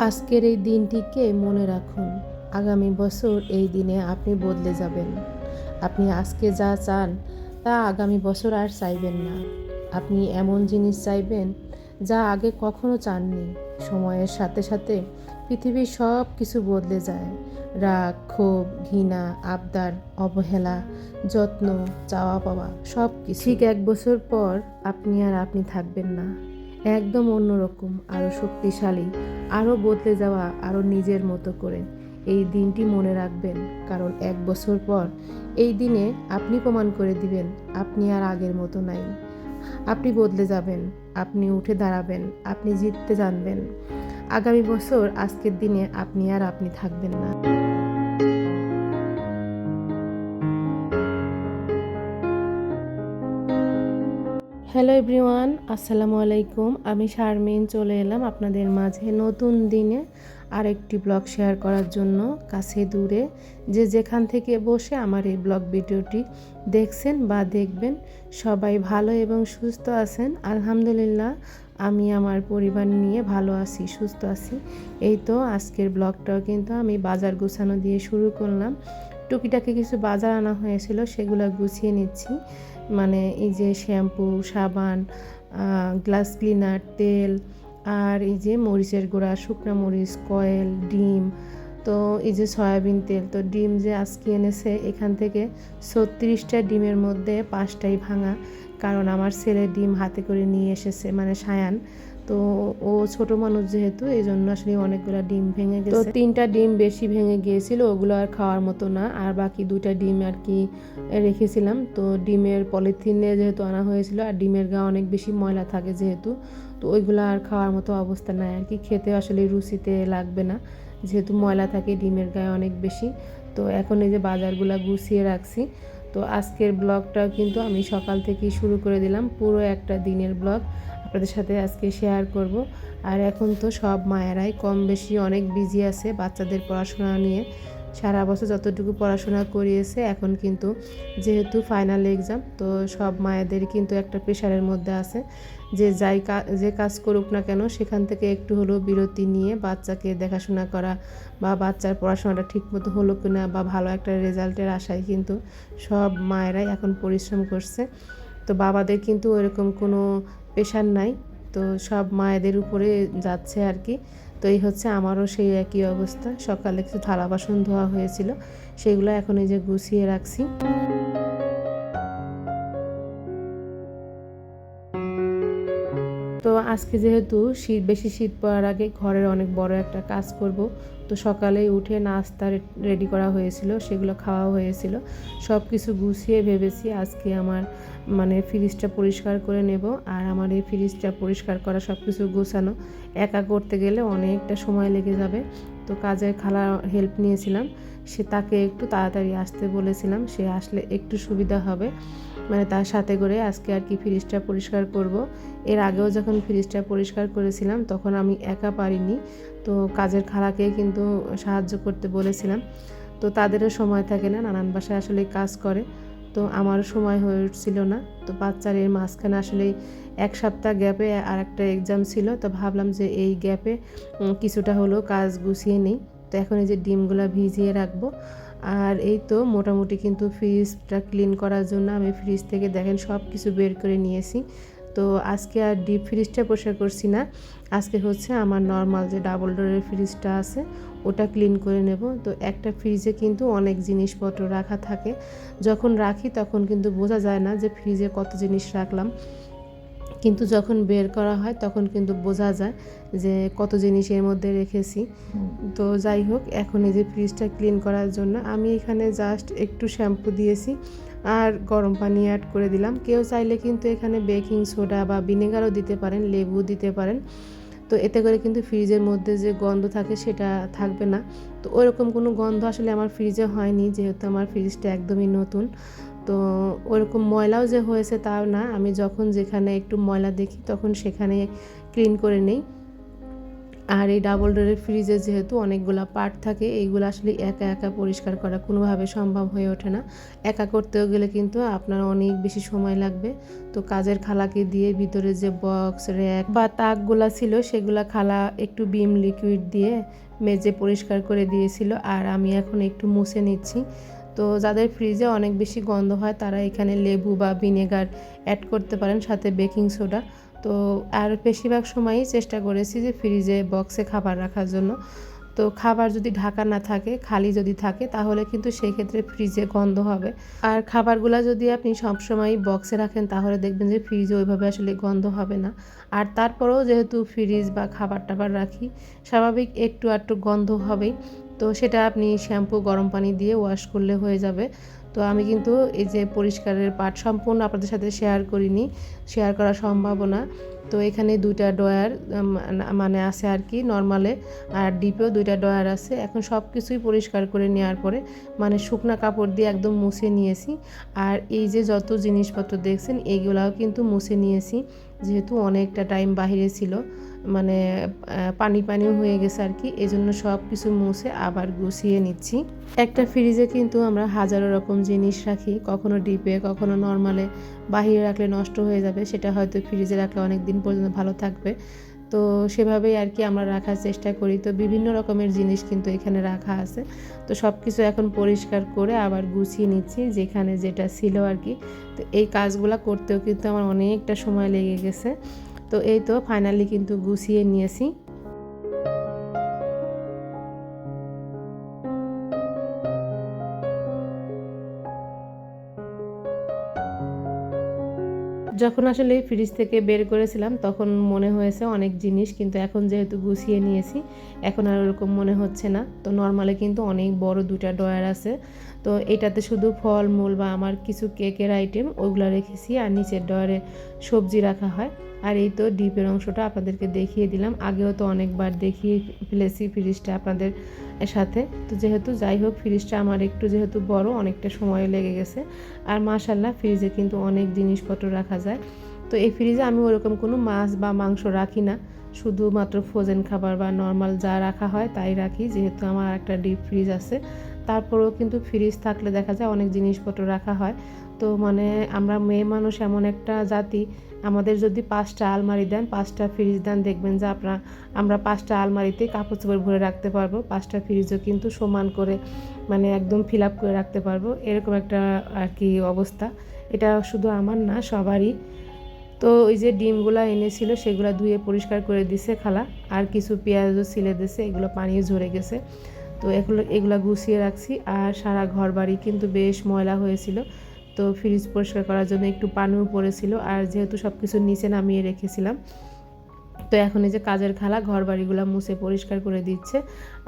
আজকের এই দিনটিকে মনে রাখুন, আগামী বছর এই দিনে আপনি বদলে যাবেন। আপনি আজকে যা চান, তা আগামী বছর আর চাইবেন না। আপনি এমন জিনিস চাইবেন, যা আগে কখনো চাননি। সময়ের সাথে সাথে পৃথিবীর সব কিছু বদলে যায়। রাগ, ক্ষোভ, ঘৃণা, আবদার, অবহেলা, যত্ন চাওয়া পাওয়া সব কিছু ঠিক এক বছর পর আপনি আর আপনি থাকবেন না। একদম অন্যরকম আরও শক্তিশালী আরও বদলে যাওয়া আরও নিজের মতো করে। এই দিনটি মনে রাখবেন, কারণ এক বছর পর এই দিনে আপনি প্রমাণ করে দিবেন, আপনি আর আগের মতো নাই। আপনি বদলে যাবেন, আপনি উঠে দাঁড়াবেন, আপনি জিততে জানবেন। আগামী বছর আজকের দিনে আপনি আর আপনি থাকবেন না। হ্যালো এভরিওয়ান, আসসালামু আলাইকুম। আমি শারমিন, চলে এলাম আপনাদের মাঝে নতুন দিনে আরেকটি ব্লগ শেয়ার করার জন্য কাছে দূরে। যে যেখান থেকে বসে আমার এই ব্লগ ভিডিওটি দেখছেন বা দেখবেন, সবাই ভালো এবং সুস্থ আছেন। আলহামদুলিল্লাহ, আমি আমার পরিবার নিয়ে ভালো আছি, সুস্থ আছি। এই তো আজকের ব্লগটাও কিন্তু আমি বাজার গুছানো দিয়ে শুরু করলাম। টুকিটাকি কিছু বাজার আনা হয়েছিল, সেগুলো গুছিয়ে নিচ্ছি। মানে এই যে শ্যাম্পু, সাবান গ্লাস ক্লিনার, তেল আর এই যে মরিচের গুঁড়া, শুকনো মরিচ, কয়েল, ডিম। তো এই যে সয়াবিন তেল, তো ডিম যে আজকে এনেছে, এখান থেকে ছত্রিশটা ডিমের মধ্যে পাঁচটাই ভাঙা। কারণ আমার ছেলে ডিম হাতে করে নিয়ে এসেছে মানে সায়ান। তো ও ছোট মানুষ যেহেতু এই জন্য আসলে অনেকগুলো ডিম ভেঙে গেছে। তো তিনটা ডিম বেশি ভেঙে গিয়েছিল ওগুলো আর খাওয়ার মতো না। আর বাকি দুইটা ডিম আর কি রেখেছিলাম। তো ডিমের পলিথিনে যেহেতু আনা হয়েছিল আর ডিমের গা অনেক বেশি ময়লা থাকে যেহেতু তো ওইগুলো আর খাওয়ার মতো অবস্থা নাই আর কি। খেতে আসলে রুচিতে লাগবে না। যেহেতু ময়লা থাকে ডিমের গায়ে অনেক বেশি। তো এখন এই যে বাজারগুলো গুছিয়ে রাখছি। তো আজকের ব্লগটাও কিন্তু আমি সকাল থেকেই শুরু করে দিলাম। পুরো একটা দিনের ব্লগ। আপনাদের সাথে আজকে শেয়ার করব। আর এখন তো সব মায়েরাই কম বেশি অনেক বিজি আছে বাচ্চাদের পড়াশোনা নিয়ে। সারা বছর যতটুকু পড়াশোনা করিয়েছে, এখন কিন্তু যেহেতু ফাইনাল এক্সাম তো সব মায়েদের কিন্তু একটা প্রেশারের মধ্যে আছে যে যাই যে কাজ করুক না কেন, সেখান থেকে একটু হলেও বিরতি নিয়ে বাচ্চাকে দেখাশোনা করা বা বাচ্চার পড়াশোনাটা ঠিকমতো হলো কিনা বা ভালো একটা রেজাল্টের আশায় কিন্তু সব মায়েরাই এখন পরিশ্রম করছে। তো বাবাদের কিন্তু ওইরকম কোনো পেশার নাই। তো সব মায়েদের উপরে যাচ্ছে আর কি। তো এই হচ্ছে আমারও সেই একই অবস্থা। সকালে কিছু থালা বাসন ধোয়া হয়েছিল, সেগুলো এখন এই যে গুছিয়ে রাখছি। আজকে যেহেতু শীত, বেশি শীত পড়ার আগে ঘরের অনেক বড় একটা কাজ করব। তো সকালেই উঠে নাস্তা রেডি করা হয়েছিল, সেগুলো খাওয়া হয়েছিল। সব কিছু গুছিয়ে ভেবেছি আজকে আমার মানে ফ্রিজটা পরিষ্কার করে নেব। আর আমার এই ফ্রিজটা পরিষ্কার করা সব কিছু গোছানো, একা করতে গেলে অনেকটা সময় লেগে যাবে। তো কাজের খালা হেল্প নিয়েছিলাম। সে তাকে একটু তাড়াতাড়ি আসতে বলেছিলাম, সে আসলে একটু সুবিধা হবে। মানে তার সাথে করে আজকে আর কি ফ্রিজটা পরিষ্কার করব। এর আগেও যখন ফ্রিজটা পরিষ্কার করেছিলাম, তখন আমি একা পারিনি। তো কাজের খালাকে কিন্তু সাহায্য করতে বলেছিলাম। তো তাদেরও সময় থাকে না, নানান বাসায় আসলে কাজ করে। তো আমার সময় হয়ে উঠছিল না। তো বাচ্চার এর মাঝখানে আসলে এক সপ্তাহ গ্যাপে আর একটা এক্সাম ছিল। তো ভাবলাম যে এই গ্যাপে কিছুটা হলেও কাজ গুছিয়ে নিই। তো এখন এই যে ডিমগুলো ভিজিয়ে রাখব। আর এই তো মোটামুটি কিন্তু ফ্রিজটা ক্লিন করার জন্য আমি ফ্রিজ থেকে দেখেন সব কিছু বের করে নিয়েছি। তো আজকে আর ডিপ ফ্রিজটা পরিষ্কার করছি না। আজকে হচ্ছে আমার নর্মাল যে ডাবল ডোরের ফ্রিজটা আছে, ওটা ক্লিন করে নেব। তো একটা ফ্রিজে কিন্তু অনেক জিনিসপত্র রাখা থাকে। যখন রাখি তখন কিন্তু বোঝা যায় না যে ফ্রিজে কত জিনিস রাখলাম। কিন্তু যখন বের করা হয় তখন কিন্তু বোঝা যায় যে কত জিনিস এর মধ্যে রেখেছি। তো যাই হোক, এখন এই যে ফ্রিজটা ক্লিন করার জন্য আমি এখানে জাস্ট একটু শ্যাম্পু দিয়েছি। আর গরম পানি অ্যাড করে দিলাম। কেউ চাইলে কিন্তু এখানে বেকিং সোডা বা ভিনেগারও দিতে পারেন, লেবু দিতে পারেন। তো এতে করে কিন্তু ফ্রিজের মধ্যে যে গন্ধ থাকে সেটা থাকবে না। তো ওরকম কোনো গন্ধ আসলে আমার ফ্রিজে হয়নি, যেহেতু আমার ফ্রিজটা একদমই নতুন। তো ওরকম ময়লাও যে হয়েছে তাও না। আমি যখন যেখানে একটু ময়লা দেখি, তখন সেখানে ক্লিন করে নেই। আর এই ডাবল ডোরের ফ্রিজে যেহেতু অনেকগুলো পার্ট থাকে, এইগুলো আসলে একা একা পরিষ্কার করা কোনোভাবে সম্ভব হয়ে ওঠে না। একা করতেও গেলে কিন্তু আপনার অনেক বেশি সময় লাগবে। তো কাজের খালাকে দিয়ে ভিতরে যে বক্স র্যাক বা তাকগুলা ছিল, সেগুলা খালা একটু বিম লিকুইড দিয়ে মেজে পরিষ্কার করে দিয়েছিল আর আমি এখন একটু মুছে নিচ্ছি। তো যাদের ফ্রিজে অনেক বেশি গন্ধ হয়, তারা এখানে লেবু বা ভিনেগার অ্যাড করতে পারেন, সাথে বেকিং সোডা তো আর বেশিরভাগ সময়ই চেষ্টা করেছি যে ফ্রিজে বক্সে খাবার রাখার জন্য। তো খাবার যদি ঢাকা না থাকে, খালি যদি থাকে, তাহলে কিন্তু সেই ক্ষেত্রে ফ্রিজে গন্ধ হবে। আর খাবারগুলো যদি আপনি সবসময় বক্সে রাখেন, তাহলে দেখবেন যে ফ্রিজে ওইভাবে আসলে গন্ধ হবে না। আর তারপরেও যেহেতু ফ্রিজ বা খাবার টাবার রাখি, স্বাভাবিক একটু একটু গন্ধ হবেই। তো সেটা আপনি শ্যাম্পু গরম পানি দিয়ে ওয়াশ করলে হয়ে যাবে। তো আমি কিন্তু এই যে পরিষ্কারের পার্ট সম্পূর্ণ আপনাদের সাথে শেয়ার করিনি শেয়ার করা সম্ভাবনা তো এখানে দুইটা ডয়ার মানে আছে আর কি নর্মালে আর ডিপেও দুইটা ডয়ার আছে। এখন সব কিছুই পরিষ্কার করে নেওয়ার পরে মানে শুকনা কাপড় দিয়ে একদম মুছে নিয়েছি। আর এই যে যত জিনিসপত্র দেখছেন এইগুলাও কিন্তু মুছে নিয়েছি। যেহেতু অনেকটা টাইম বাহিরে ছিল মানে পানি পানিও হয়ে গেছে আর কি। এই জন্য সব কিছু মুছে আবার গুছিয়ে নিচ্ছি। একটা ফ্রিজে কিন্তু আমরা হাজারো রকম জিনিস রাখি। কখনো ডিপে কখনো নর্মালে বাহিরে রাখলে নষ্ট হয়ে যাবে, সেটা হয়তো ফ্রিজে রাখলে অনেক দিন পর্যন্ত ভালো থাকবে। তো সেভাবেই আর কি আমরা রাখার চেষ্টা করি। তো বিভিন্ন রকমের জিনিস কিন্তু এখানে রাখা আছে। তো সব কিছু এখন পরিষ্কার করে আবার গুছিয়ে নিচ্ছি, যেখানে যেটা ছিল আর কি। তো এই কাজগুলো করতেও কিন্তু আমার অনেকটা সময় লেগে গেছে। তো এই তো ফাইনালি কিন্তু গুছিয়ে নিয়েছি। যখন আসলে ফ্রিজ থেকে বের করেছিলাম, তখন মনে হয়েছে অনেক জিনিস, কিন্তু এখন যেহেতু গুছিয়ে নিয়েছি, এখন আর ওরকম মনে হচ্ছে না। তো নর্মালে কিন্তু অনেক বড় দুটা ডয়ার আছে। তো এটাতে শুধু ফল মূল বা আমার কিছু কেকের আইটেম ওগুলো রেখেছি, আর নিচের ডয়ারে সবজি রাখা হয়। আর এই তো ডিপের অংশটা আপনাদেরকে দেখিয়ে দিলাম। আগেও তো অনেকবার দেখিয়ে ফেলেছি ফ্রিজটা আপনাদের সাথে। তো যেহেতু যাই হোক, ফ্রিজটা আমার একটু যেহেতু বড়, অনেকটা সময় লেগে গেছে। আর মাশাল্লাহ ফ্রিজে কিন্তু অনেক জিনিসপত্র রাখা যায়। তো এই ফ্রিজে আমি ওরকম কোনো মাছ বা মাংস রাখি না। শুধুমাত্র ফ্রোজেন খাবার বা নর্মাল যা রাখা হয় তাই রাখি, যেহেতু আমার একটা ডিপ ফ্রিজ আছে। তারপরেও কিন্তু ফ্রিজ থাকলে দেখা যায় অনেক জিনিসপত্র রাখা হয়। তো মানে আমরা মেয়ে মানুষ এমন একটা জাতি, আমাদের যদি পাঁচটা আলমারি দেন, পাঁচটা ফ্রিজ দেন, দেখবেন যে আপনার আমরা পাঁচটা আলমারিতে কাপড় চোপড় ভরে রাখতে পারব। পাঁচটা ফ্রিজও কিন্তু সমান করে মানে একদম ফিল আপ করে রাখতে পারব। এরকম একটা আর কি অবস্থা। এটা শুধু আমার না, সবারই। তো ওই যে ডিমগুলো এনেছিল, সেগুলো ধুয়ে পরিষ্কার করে দিছে খালা। আর কিছু পেঁয়াজও ছিলে দিছে, এগুলো পানিও ঝরে গেছে। তো এগুলো এগুলো গুছিয়ে রাখছি। আর সারা ঘর বাড়ি কিন্তু বেশ ময়লা হয়েছিল। তো ফ্রিজ পরিষ্কার করার জন্য একটু পানিও পড়েছিল আর যেহেতু সব কিছু নিচে নামিয়ে রেখেছিলাম, তো এখন এই যে কাজের খালা ঘর বাড়িগুলো মুছে পরিষ্কার করে দিচ্ছে।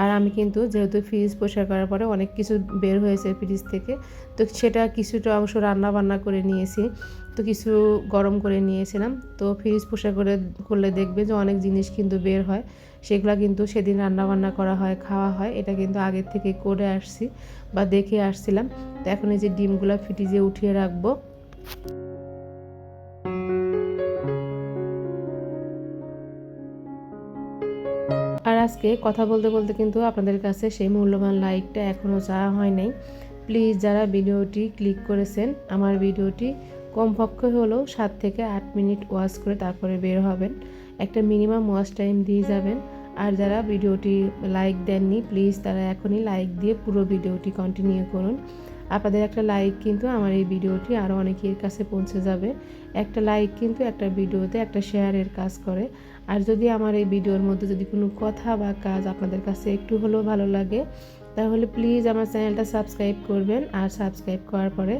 আর আমি কিন্তু যেহেতু ফ্রিজ পরিষ্কার করার পরে অনেক কিছু বের হয়েছে ফ্রিজ থেকে, তো সেটা কিছুটা অংশ রান্না বান্না করে নিয়েছি। তো কিছু গরম করে নিয়েছিলাম। তো ফ্রিজ পরিষ্কার করে, করলে দেখবে যে অনেক জিনিস কিন্তু বের হয়। সেগুলো কিন্তু সেদিন রান্না বান্না করা হয়, খাওয়া হয়। এটা কিন্তু আগের থেকে করে আসছি বা দেখে আসছিলাম। তো এখন এই যে ডিমগুলো ফ্রিজে উঠিয়ে রাখব। আর আজকে কথা বলতে বলতে কিন্তু আপনাদের কাছে সেই মূল্যবান লাইকটা এখনও চাওয়া হয় নাই। প্লিজ যারা ভিডিওটি ক্লিক করেছেন, আমার ভিডিওটি কমপক্ষে হলেও সাত থেকে আট মিনিট ওয়াচ করে তারপরে বের হবেন। একটা মিনিমাম ওয়াচ টাইম দিয়ে যাবেন। আর যারা ভিডিওটি লাইক দেননি, প্লিজ তারা এখনই লাইক দিয়ে পুরো ভিডিওটি কন্টিনিউ করুন। আপনাদের একটা লাইক কিন্তু আমার এই ভিডিওটি আরও অনেকের কাছে পৌঁছে যাবে। একটা লাইক কিন্তু একটা ভিডিওতে একটা শেয়ারের কাজ করে। আর যদি আমার এই ভিডিওর মধ্যে যদি কোনো কথা বা কাজ আপনাদের কাছে একটু হলেও ভালো লাগে তাহলে প্লিজ আমার চ্যানেলটা সাবস্ক্রাইব করবেন আর সাবস্ক্রাইব করার পরে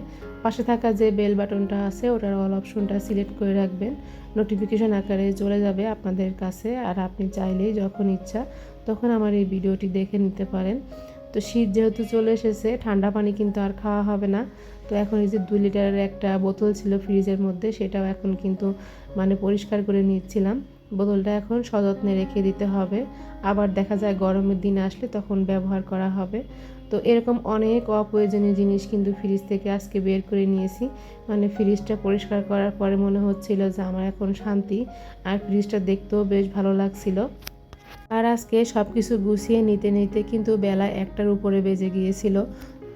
পাশে থাকা যে বেল বাটনটা আছে, ওটার অল অপশনটা সিলেক্ট করে রাখবেন। নোটিফিকেশন আকারে চলে যাবে আপনাদের কাছে আর আপনি চাইলেই যখন ইচ্ছা তখন আমার এই ভিডিওটি দেখে নিতে পারেন। তো শীত যেহেতু চলে এসেছে, ঠান্ডা পানি কিন্তু আর খাওয়া হবে না। তো এখন এই যে দুই লিটারের একটা বোতল ছিল ফ্রিজের মধ্যে, সেটাও এখন কিন্তু মানে পরিষ্কার করে নিচ্ছিলাম। বোতলটা এখন সযত্নে রেখে দিতে হবে। আবার দেখা যায় গরমের দিন আসলে তখন ব্যবহার করা হবে। তো এরকম অনেক অপ্রয়োজনীয় জিনিস কিন্তু ফ্রিজ থেকে আজকে বের করে নিয়েছি। মানে ফ্রিজটা পরিষ্কার করার পরে মনে হচ্ছিল যে আমার এখন শান্তি। আর ফ্রিজটা দেখতেও বেশ ভালো লাগছিল। আর আজকে সব কিছু গুছিয়ে নিতে নিতে কিন্তু বেলা একটার উপরে বেজে গিয়েছিল।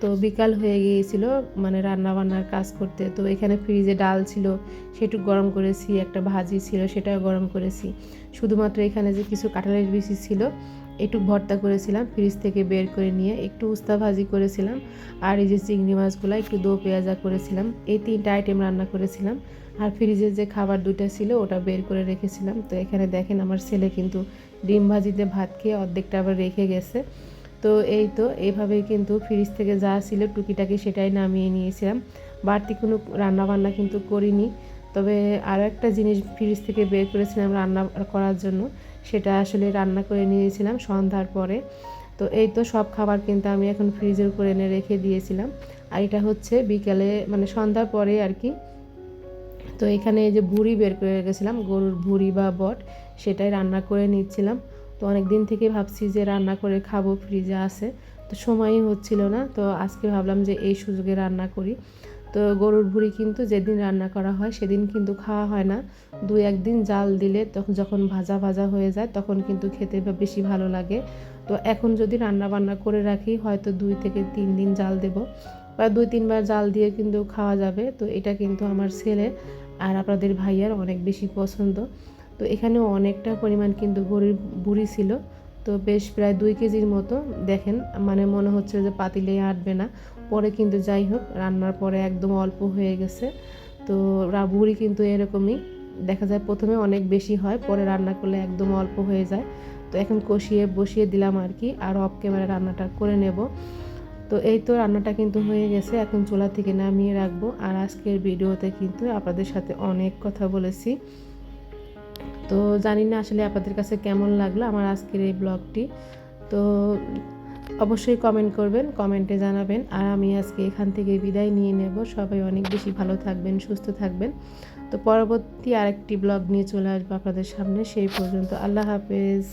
তো বিকাল হয়ে গিয়েছিল মানে রান্না বান্নার কাজ করতে। তো এখানে ফ্রিজে ডাল ছিল, সেটুকু গরম করেছি, একটা ভাজি ছিল, সেটাও গরম করেছি। শুধুমাত্র এখানে যে কিছু কাঁঠালের বিচি ছিল, একটু ভর্তা করেছিলাম, ফ্রিজ থেকে বের করে নিয়ে একটু উস্তা ভাজি করেছিলাম, আর এই যে চিংড়ি মাছগুলো, একটু দো পেঁয়াজা করেছিলাম। এই তিনটা আইটেম রান্না করেছিলাম, আর ফ্রিজের যে খাবার দুটা ছিল, ওটা বের করে রেখেছিলাম। তো এখানে দেখেন, আমার ছেলে কিন্তু ডিম ভাজিতে ভাত খেয়ে অর্ধেকটা আবার রেখে গেছে। তো এই তো এইভাবেই কিন্তু ফ্রিজ থেকে যা ছিল টুকিটাকি সেটাই নামিয়ে নিয়েছিলাম। বাড়তি কোনো রান্না বান্না কিন্তু করিনি। তবে আরও একটা জিনিস ফ্রিজ থেকে বের করেছিলাম রান্না করার জন্য, সেটা আসলে রান্না করে নিয়েছিলাম সন্ধ্যার পরে। তো এই তো সব খাবার কিন্তু আমি এখন ফ্রিজের উপরে এনে রেখে দিয়েছিলাম। আর এটা হচ্ছে বিকালে মানে সন্ধ্যার পরে আর কি। তো এখানে এই যে ভুড়ি বের করে রেখেছিলাম, গরুর ভুড়ি বা বট, সেটাই রান্না করে নিচ্ছিলাম। তো অনেক দিন থেকে ভাবছি যে রান্না করে খাব ফ্রিজে আছে। তো সময়ই হচ্ছিল না, তো আজকে ভাবলাম যে এই সুযোগে রান্না করি। তো গরুর ভুড়ি কিন্তু যেদিন রান্না করা হয় সেদিন কিন্তু খাওয়া হয় না। দুই একদিন জাল দিলে তখন যখন ভাজা ভাজা হয়ে যায় তখন কিন্তু খেতে বেশি ভালো লাগে। তো এখন যদি রান্না বান্না করে রাখি হয়তো দুই থেকে তিন দিন জাল দেব। বা দুই তিনবার জাল দিয়ে কিন্তু খাওয়া যাবে। তো এটা কিন্তু আমার ছেলে আর আপনাদের ভাইয়ার অনেক বেশি পছন্দ। তো এখানেও অনেকটা পরিমাণ কিন্তু গরুর বুড়ি ছিল। তো বেশ প্রায় দুই কেজির মতো, দেখেন মানে মনে হচ্ছে যে পাতিলে আটবে না। পরে কিন্তু যাই হোক, রান্নার পরে একদম অল্প হয়ে গেছে। তো বুড়ি কিন্তু এরকমই, দেখা যায় প্রথমে অনেক বেশি হয়, পরে রান্না করলে একদম অল্প হয়ে যায়। তো এখন কষিয়ে বসিয়ে দিলাম আর কি, আর অফ ক্যামেরা রান্নাটা করে নেব। তো এই তো রান্নাটা কিন্তু হয়ে গেছে, এখন চুলা থেকে নামিয়ে রাখব। আর আজকের ভিডিওতে কিন্তু আপনাদের সাথে অনেক কথা বলেছি। তো জানি না আসলে আপনাদের কাছে কেমন লাগল আমার আজকের এই ব্লগটি। তো অবশ্যই কমেন্ট করবেন কমেন্টে জানাবেন। আর আমি আজকে এখান থেকে বিদায় নিয়ে নেব। সবাই অনেক বেশি ভালো থাকবেন, সুস্থ থাকবেন। তো পরবর্তী আরেকটি ব্লগ নিয়ে চলে আসব আপনাদের সামনে। সেই পর্যন্ত আল্লাহ হাফেজ।